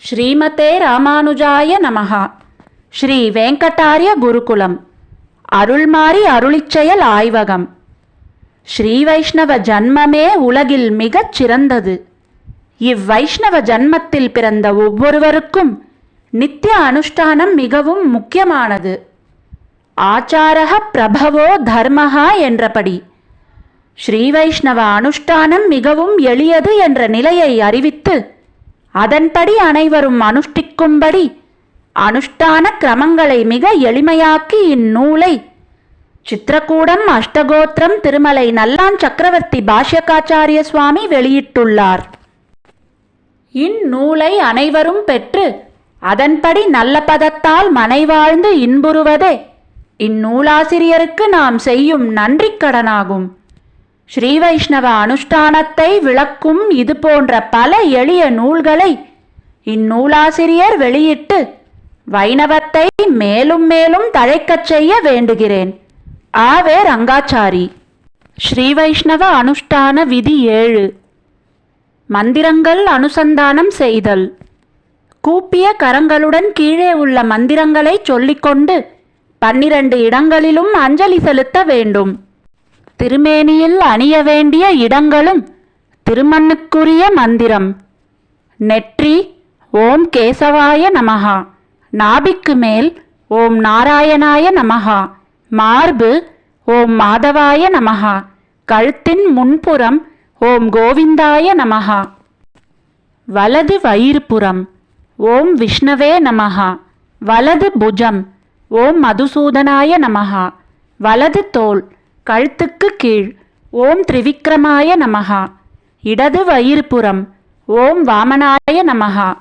ஸ்ரீமதே ராமானுஜாய நமஹா. ஸ்ரீ வெங்கடாரிய குருகுலம். அருள்மாரி அருளிச்செயல் ஆய்வகம். ஸ்ரீ வைஷ்ணவ ஜன்மமே உலகில் மிகச் சிறந்தது இவ்வைஷ்ணவ ஜன்மத்தில் பிறந்த ஒவ்வொருவருக்கும் நித்திய அனுஷ்டானம் மிகவும் முக்கியமானது. ஆச்சாரக பிரபவோ தர்மஹா என்றபடி. ஸ்ரீ வைஷ்ணவ அனுஷ்டானம் மிகவும் எளியது என்ற நிலையை அறிவித்து அதன்படி அனைவரும் அனுஷ்டிக்கும்படி அனுஷ்டான கிரமங்களை மிக எளிமையாக்கி இந்நூலை சித்திரக்கூடம் அஷ்டகோத்திரம் திருமலை நல்லான் சக்கரவர்த்தி பாஷ்யகாச்சாரிய சுவாமி வெளியிட்டுள்ளார். இந்நூலை அனைவரும் பெற்று அதன்படி நல்ல பதத்தால் மனைவாழ்ந்து இன்புறுவதே. இந்நூலாசிரியருக்கு நாம் செய்யும் நன்றிக் கடனாகும். ஸ்ரீ வைஷ்ணவ அனுஷ்டானத்தை விளக்கும் இது போன்ற பல எளிய நூல்களை இந்நூலாசிரியர் வெளியிட்டு வைணவத்தை மேலும் மேலும் தழைக்கச் செய்ய வேண்டுகிறேன். ஆவே ரங்காச்சாரி. ஸ்ரீ வைஷ்ணவ அனுஷ்டான விதி ஏழு. மந்திரங்கள் அனுசந்தானம் செய்தல். கூப்பிய கரங்களுடன் கீழே உள்ள மந்திரங்களை சொல்லிக்கொண்டு பன்னிரண்டு இடங்களிலும் அஞ்சலி செலுத்த வேண்டும். திருமேனியில் அணிய வேண்டிய இடங்களும் திருமண்ணுக்குரிய மந்திரம். நெற்றி ஓம் கேசவாய நமஹா. நாபிக்கு மேல் ஓம் நாராயணாய நமஹா. மார்பு ஓம் மாதவாய நமஹா. கழுத்தின் முன்புறம் ஓம் கோவிந்தாய நமஹா. வலது வயிறுபுறம் ஓம் விஷ்ணவே நமஹா. வலது புஜம். ஓம் மதுசூதனாய நமஹா. வலது தோல். கழுத்துக்கு கீழ். ஓம் திரிவிக்ரமாய நமஹா. இடது வயிறுபுறம். ஓம் வாமனாய நமஹா.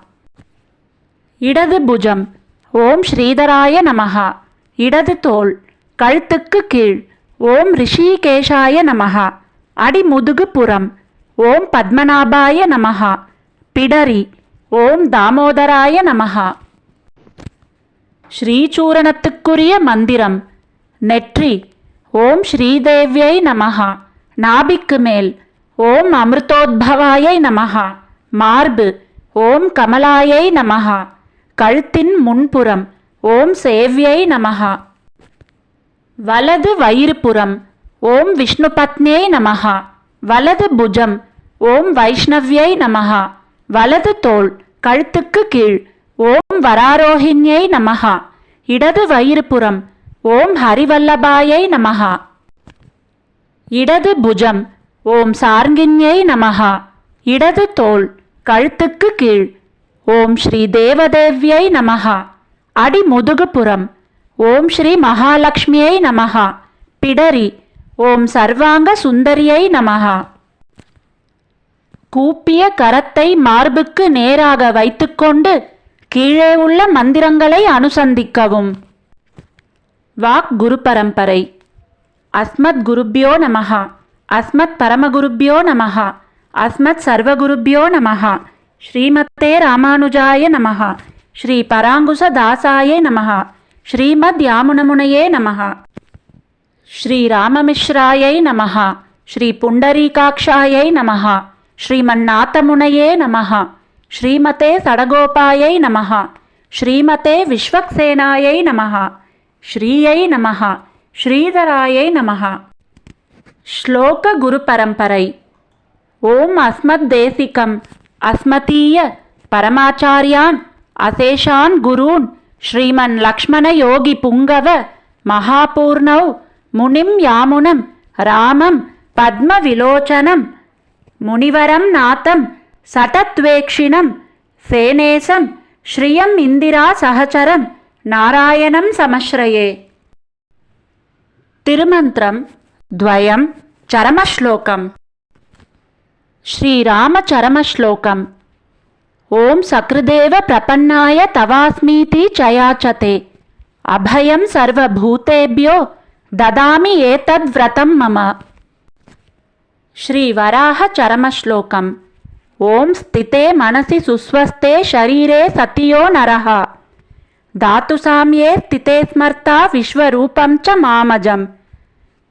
இடது புஜம். ஓம் ஸ்ரீதராய நமஹா. இடது தோல். கழுத்துக்கு கீழ். ஓம் ரிஷிகேஷாய நமஹா. அடிமுதுகு புறம் ஓம் பத்மநாபாய நமஹா. பிடரி. ஓம் தாமோதராய நமஹா. ஸ்ரீசூரணத்துக்குரிய மந்திரம். நெற்றி. ஓம் ஸ்ரீதேவ்யை நமஹா. நாபிக்கு மேல். ஓம் அமிர்தோத்பவாயை நமஹா. மார்பு. ஓம் கமலாயை நமஹா. கழுத்தின் முன்புறம். ஓம் சேவியை நமஹா. வலது வயிறுபுறம். ஓம் விஷ்ணுபத்னியை நமஹா. வலது புஜம். ஓம் வைஷ்ணவ்யை நமஹா. வலது தோள் கழுத்துக்கு கீழ். ஓம் வராரோஹிணியை நமகா இடது வயிறுபுறம். ஓம் ஹரிவல்லபாயை நமகா இடது புஜம். ஓம் சார்கிண்யை நமகா இடது தோல். கழுத்துக்கு கீழ். ஓம் ஸ்ரீ தேவதேவியை நமகா அடி முதுகுப்புறம் ஓம் ஸ்ரீ மகாலட்சுமியை நமகா பிடரி. ஓம் சர்வாங்க சுந்தரியை நமகா கூப்பிய கரத்தை மார்புக்கு நேராக வைத்துக்கொண்டு கீழே உள்ள மந்திரங்களை அனுசந்திக்கவும். வாக் குரு பரம்பரை. அஸ்மத் குருப்யோ நமஹா. அஸ்மத் பரமகுருப்யோ நமஹா. அஸ்மத் சர்வகுருப்யோ நமஹா. ஸ்ரீமத்தே ராமானுஜாய நமஹா. ஸ்ரீ பராங்குச தாசாய நமஹா. ஸ்ரீமத் யாமுனமுனையே நமஹா. ஸ்ரீ ராமமிஸ்ராயை நமஹா. ஸ்ரீ புண்டரீகாட்சாயை நமஹா. श्रीमन्नाथमुनये नमः श्रीमते सडगोपायै नमः श्रीमते विश्वक्सेनायै नमः श्रीयै नमः श्रीधरायै नमः श्लोकगुरुपरम्परै ॐ अस्मद्देशिकम् अस्मतीय परमाचार्यान् अशेषान् गुरून् श्रीमन्लक्ष्मणयोगिपुङ्गवमहापूर्णौ मुनिं यामुनं रामं पद्मविलोचनं मुनिवरं नाथं सटत्वेक्षिणं सेनेशं श्रियमिन्दिरासहचरं नारायणं समश्रये। तिरुमन्त्रं श्रीरामचरमश्लोकम् ॐ सकृदेव प्रपन्नाय तवास्मीति चयाचते। अभयं सर्वभूतेभ्यो ददामि एतद्व्रतं मम। ஸ்ரீ வராக சரமஸ்லோகம். ஓம் ஸ்திதே மனசி சுஸ்வஸ்தே ஷரீரே சத்தியோ நரஹா. தாத்துசாம்யே ஸ்திதே ஸ்மர்த்தா விஸ்வரூபம் ச மாமஜம்.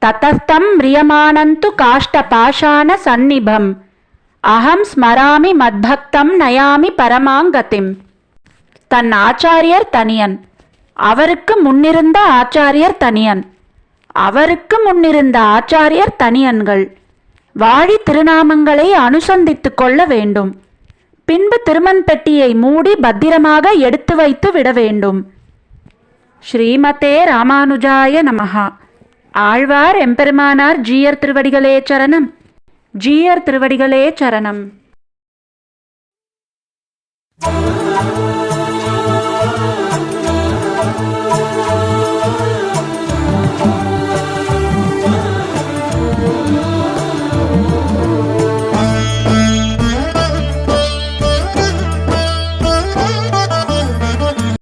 தத்தஸ்தம் மிரியமானந்து காஷ்டபாஷான சந்நிபம். அகம் ஸ்மராமி மத்பக்தம் நயாமி பரமாங்கதிம். தன் ஆச்சாரியர் தனியன். அவருக்கு முன்னிருந்த ஆச்சாரியர் தனியன். அவருக்கு முன்னிருந்த ஆச்சாரியர் தனியன்கள். வாழி திருநாமங்களை அனுசந்தித்து கொள்ள வேண்டும். பின்பு திருமண் பெட்டியை மூடி பத்திரமாக எடுத்து வைத்து விட வேண்டும். ஸ்ரீமதே ராமானுஜாய நமஹா. ஆழ்வார் எம்பெருமானார் ஜீயர் திருவடிகளே சரணம். ஜீயர் திருவடிகளே சரணம்.